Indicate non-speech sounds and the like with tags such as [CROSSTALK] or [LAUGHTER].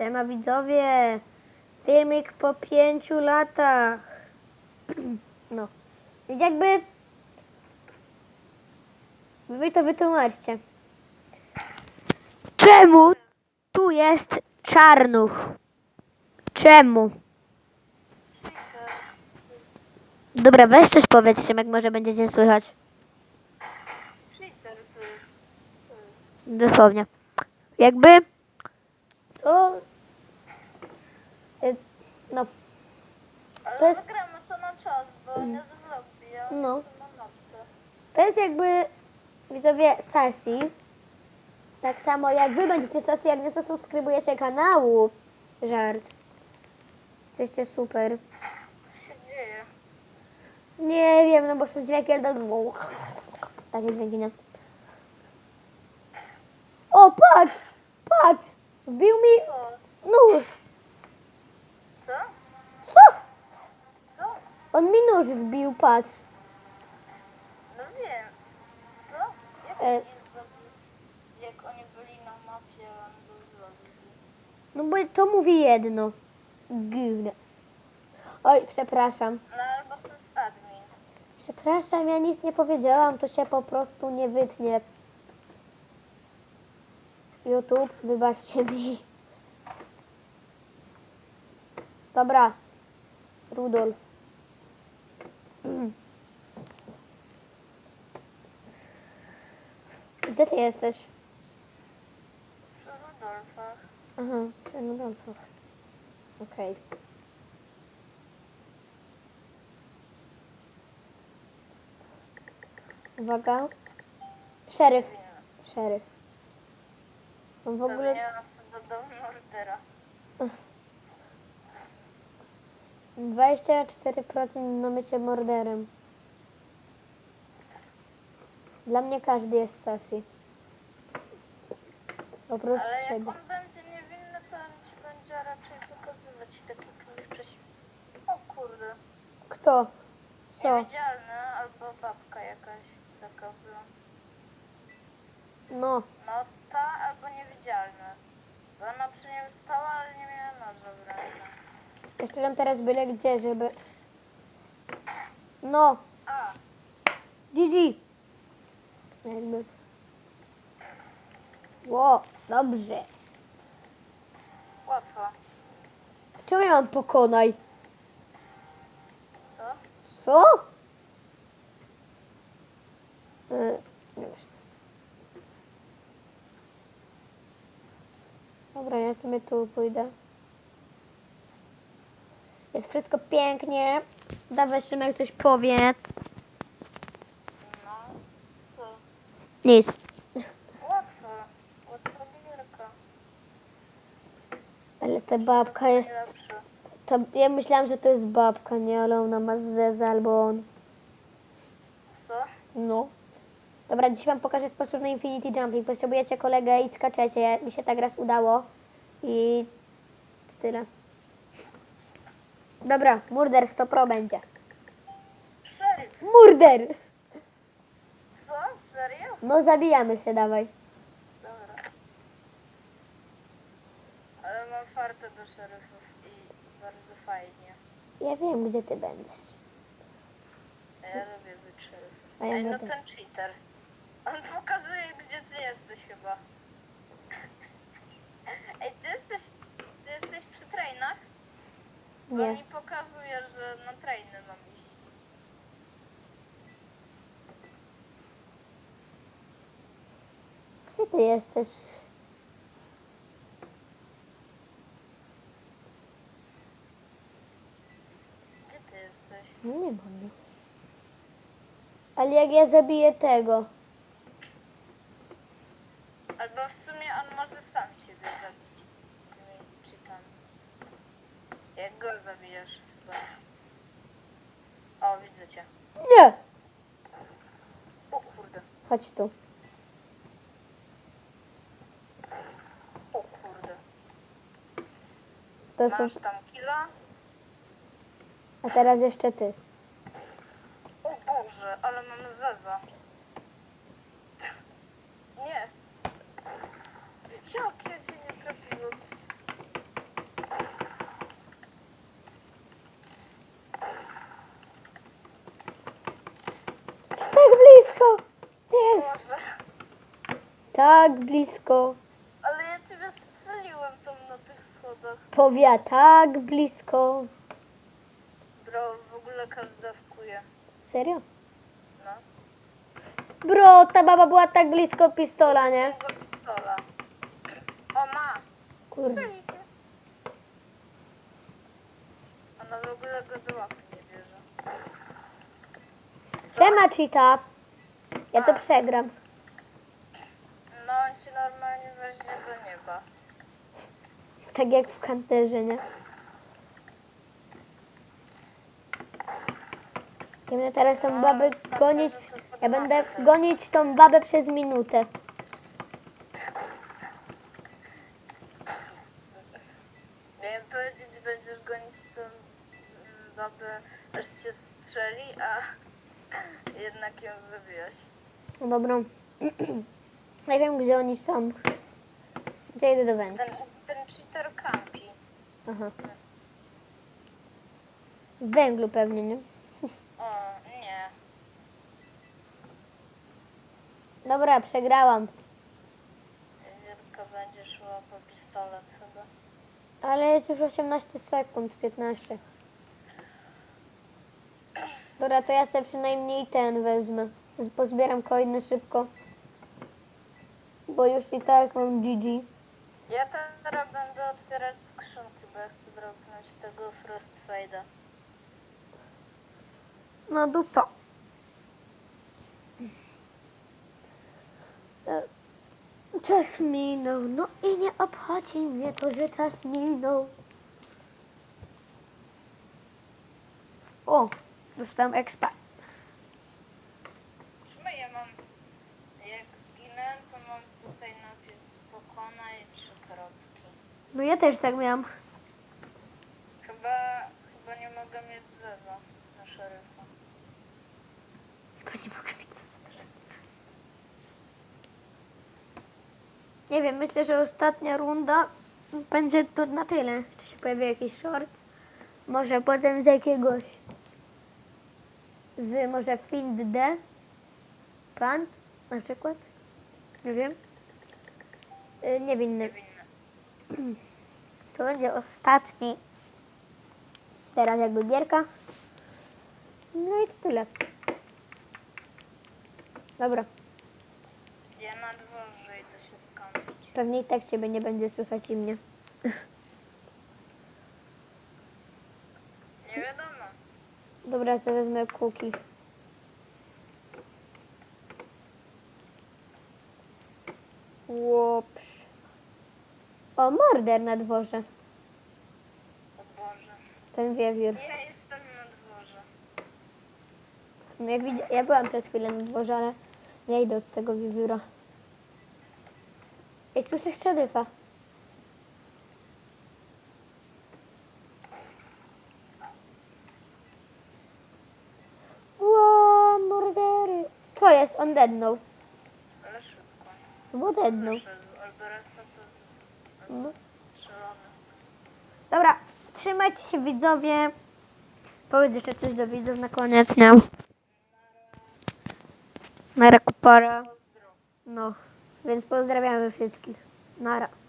Siema widzowie. Filmik po pięciu latach. [CLEARS THROAT] No. Więc jakby... Wy to wytłumaczcie. Czemu tu jest czarnuch? Czemu? Dobra, weź coś powiedz, jak może będziecie słychać. Dosłownie. Jakby to. Y, No, Ale To jest- wygramy to na czas, bo nie zrobi. Ja No. na to jest jakby widzowie Sasi. Tak samo jak wy będziecie Sasi, jak nie zasubskrybujecie kanału. Żart. Jesteście super. Co się dzieje? Nie wiem, no bo są dźwięki do Takie dźwięki, nie? O, patrz! Patrz! Wbił mi Co? nóż! Co? Co? Co? On mi nóż wbił, patrz. No wiem. Co? Jak E. oni zrobili? Jak oni byli na mapie, zrobił. No bo to mówi jedno. Gówno. Oj, przepraszam. No albo to jest admin. Przepraszam, ja nic nie powiedziałam, to się po prostu nie wytnie. YouTube, wybaczcie mi. Dobra. Rudolf. Mm. Gdzie ty jesteś? Przy Rudolfach. Aha, przy Rudolfach. Okej. Uwaga. Szeryf. Szeryf. On w ogóle... Pewnie nas dodał mordera. 24% na mycie morderem. Dla mnie każdy jest Sassy. Oprócz Ale jak ciebie. on będzie niewinny, to on ci będzie raczej pokazywać takie kliwsze. O kurde. Kto? Co? Niewidzialny albo babka jakaś taka była. No. Jeszcze tam teraz byle gdzie, żeby... No. GG. Jakby. Ło, dobrze. łatwo. Czemu ja mam pokonaj? Co? Co? Y, nie wiesz. Dobra, ja sobie tu pójdę. Jest wszystko pięknie. Dawaj Szymek coś powiedz. No. Co? Nic. Łatwo. Łatwa gierka. Ale ta babka jest... Najlepsza. Ta, ja myślałam, że to jest babka, nie? Ale ona ma zeza albo on. Co? No. Dobra, dziś wam pokażę sposób na Infinity Jumping. Potrzebujecie kolegę i skaczecie. Mi się tak raz udało. I tyle. Dobra, murder 100 pro będzie. Szeryf. Murder! Co? Serio? No zabijamy się, dawaj. Dobra. Ale mam fartę do szeryfów i bardzo fajnie. Ja wiem, gdzie ty będziesz. A Ja lubię być szeryfem. A ja Ej, no ten cheater. On pokazuje, gdzie ty jesteś chyba. Ej, ty jesteś, ty jesteś przy trainach? Bo Nie. że na trainy mam iść. Gdzie ty jesteś? Gdzie ty jesteś? No nie mam. już. Ale jak ja zabiję tego. Albo w sumie on może sam ciebie zabić. Tymi cheatami. Jak go zabijesz cię. Nie! O kurde. Chodź tu. O kurde. To jest Masz tam killa? A teraz jeszcze ty. O Boże, ale mamy zeza. Nie. tak blisko! Jest! Boże. Tak blisko. Ale ja ciebie strzeliłem tam na tych schodach. Powia tak blisko. Bro, w ogóle każda wkuje. Serio? No. Bro, ta baba była tak blisko pistola, nie? Tego pistola. O ma! Kurde. Strzelicie. Ona w ogóle go dołapie nie. Siema, cheeta. Ja to przegram. No, on ci normalnie weźmie do nieba. Tak jak w kanterze, nie? Ja będę teraz tą babę gonić. Ja będę gonić tą babę przez minutę. Miałem powiedzieć, będziesz gonić tą mm, babę, aż cię strzeli, a jednak ją zabijaś. No dobra. Ja wiem, gdzie oni są. Gdzie idę do wędki? Ten, ten cheater kampi. Aha. W węglu pewnie, nie? O, nie. Dobra, przegrałam. Wielka będzie szła po pistolet chyba. Ale jest już 18 sekund, 15. Dobra, to ja sobie przynajmniej ten wezmę. Pozbieram coiny szybko. Bo już i tak mam GG. Ja teraz będę otwierać skrzynki, bo ja chcę dropnąć tego Frost Fade'a. No dupa. E, Czas minął, no i nie obchodzi mnie to, że czas minął. O, dostałem expa. Czemu ja mam... Jak zginę, to mam tutaj napis pokona i trzy kropki. No ja też tak miałam. Chyba... Chyba nie mogę mieć Zeza na szeryfa. Chyba nie mogę mieć co za- Nie wiem, myślę, że ostatnia runda będzie to na tyle. Czy się pojawi jakiś short? Może potem z jakiegoś z może Find D Pants na przykład? Nie wiem. Y, niewinny. Niewinne. [CLEARS THROAT] To będzie ostatni. Teraz jakby gierka. No i tyle. Dobra. Ja na dworze idę się skąpić. Pewnie i tak ciebie nie będzie słychać i mnie. Nie wiadomo. Dobra, sobie wezmę kuki. Łopsz. O, morder na dworze. O Boże. Ten wiewiór. Ja jestem na dworze. No jak widzi... Ja byłam przez chwilę na dworze, ale ja idę od tego wiewióra. Ej, słyszę szeryfa. Ło, mordery. Co jest? On deadnął. Ale szybko. Bo deadnął. Albo reszta to. Dobra, trzymajcie się widzowie. Powiedz jeszcze coś do widzów na koniec, nie? Na rekupara. Pozdro. No, więc pozdrawiamy wszystkich. Nara.